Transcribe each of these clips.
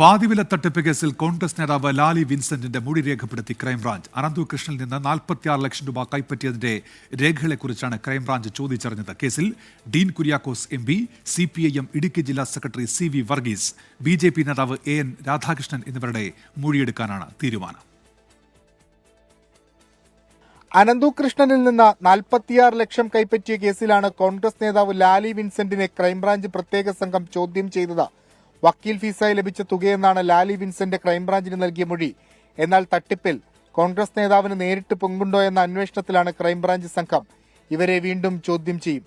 പാതിവില തട്ടിപ്പ് കേസിൽ കോൺഗ്രസ് നേതാവ് ലാലി വിൻസെന്റിന്റെ മൊഴി രേഖപ്പെടുത്തി ക്രൈംബ്രാഞ്ച്. അനന്തു കൃഷ്ണനിൽ നിന്ന് നാൽപ്പത്തിയാറ് ലക്ഷം രൂപ കൈപ്പറ്റിയതിന്റെ രേഖകളെക്കുറിച്ചാണ് ക്രൈംബ്രാഞ്ച് ചോദിച്ചറിഞ്ഞത്. കേസിൽ Dean Kuriakose M P C P I M Idukki ജില്ലാ secretary C V Varghese B J P നേതാവ് എ എൻ രാധാകൃഷ്ണൻ എന്നിവരുടെ മൊഴിയെടുക്കാനാണ് തീരുമാനം. അനന്തു കൃഷ്ണനിൽ നിന്ന് നാൽപ്പത്തിയാറ് ലക്ഷം കൈപ്പറ്റിയ കേസിലാണ് കോൺഗ്രസ് നേതാവ് ലാലി വിൻസെന്റിനെ ക്രൈംബ്രാഞ്ച് പ്രത്യേക സംഘം ചോദ്യം ചെയ്തത്. വക്കീൽ ഫീസായി ലഭിച്ച തുകയെന്നാണ് ലാലി വിൻസെന്റ് ക്രൈംബ്രാഞ്ചിന് നൽകിയ മൊഴി. എന്നാൽ തട്ടിപ്പിൽ കോൺഗ്രസ് നേതാവിന് നേരിട്ട് പങ്കുണ്ടോ എന്ന അന്വേഷണത്തിലാണ് ക്രൈംബ്രാഞ്ച് സംഘം. ഇവരെ വീണ്ടും ചോദ്യം ചെയ്യും.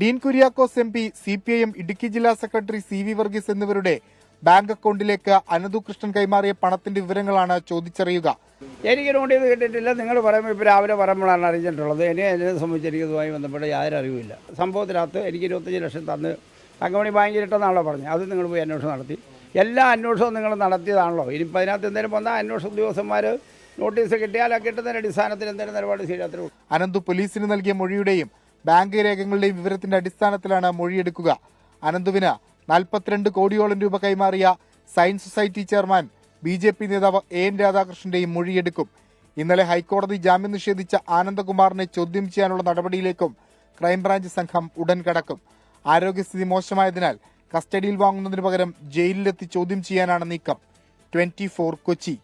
Dean Kuriakose M P C P I M Idukki ജില്ലാ സെക്രട്ടറി സി വി വർഗീസ് എന്നിവരുടെ ബാങ്ക് അക്കൗണ്ടിലേക്ക് അനന്തു കൃഷ്ണൻ കൈമാറിയ പണത്തിന്റെ വിവരങ്ങളാണ് ചോദിച്ചറിയുക. എനിക്ക് നോട്ടീസ് കിട്ടിയിട്ടില്ല. നിങ്ങൾ പറയുമ്പോൾ ഇപ്പോൾ രാവിലെ പറയുമ്പോഴാണ് അറിഞ്ഞിട്ടുള്ളത്. എന്നെ എന്നെ സംബന്ധിച്ച് എനിക്ക് ഇതുമായി ബന്ധപ്പെട്ട് യാതൊരു അറിവില്ല സംഭവത്തിനകത്ത് എനിക്ക് ഇരുപത്തഞ്ച് ലക്ഷം തന്ന് തങ്കമണി ബാങ്കിലിട്ടെന്നാണല്ലോ പറഞ്ഞത്. അത് നിങ്ങൾ പോയി അന്വേഷണം നടത്തി. എല്ലാ അന്വേഷണവും നിങ്ങൾ നടത്തിയതാണല്ലോ. ഇനിയിപ്പോൾ അതിനകത്ത് എന്തെങ്കിലും വന്നാൽ അന്വേഷണ ഉദ്യോഗസ്ഥന്മാർ നോട്ടീസ് കിട്ടിയാൽ ആ കിട്ടുന്നതിന്റെ അടിസ്ഥാനത്തിൽ എന്തെങ്കിലും നിലപാട് ചെയ്യാത്ത അനന്ത് പോലീസിന് നൽകിയ മൊഴിയുടെയും ബാങ്ക് രേഖകളുടെയും വിവരത്തിന്റെ അടിസ്ഥാനത്തിലാണ് മൊഴിയെടുക്കുക. അനന്തുവിന് നാൽപ്പത്തിരണ്ട് കോടിയോളം രൂപ കൈമാറിയ science society chairman B J P നേതാവ് എ എൻ രാധാകൃഷ്ണന്റെയും മൊഴിയെടുക്കും. ഇന്നലെ ഹൈക്കോടതി ജാമ്യം നിഷേധിച്ച ആനന്ദകുമാറിനെ ചോദ്യം ചെയ്യാനുള്ള നടപടിയിലേക്കും ക്രൈംബ്രാഞ്ച് സംഘം ഉടൻ കടക്കും. ആരോഗ്യസ്ഥിതി മോശമായതിനാൽ കസ്റ്റഡിയിൽ വാങ്ങുന്നതിന് പകരം ജയിലിലെത്തി ചോദ്യം ചെയ്യാനാണ് നീക്കം. ട്വന്റി കൊച്ചി.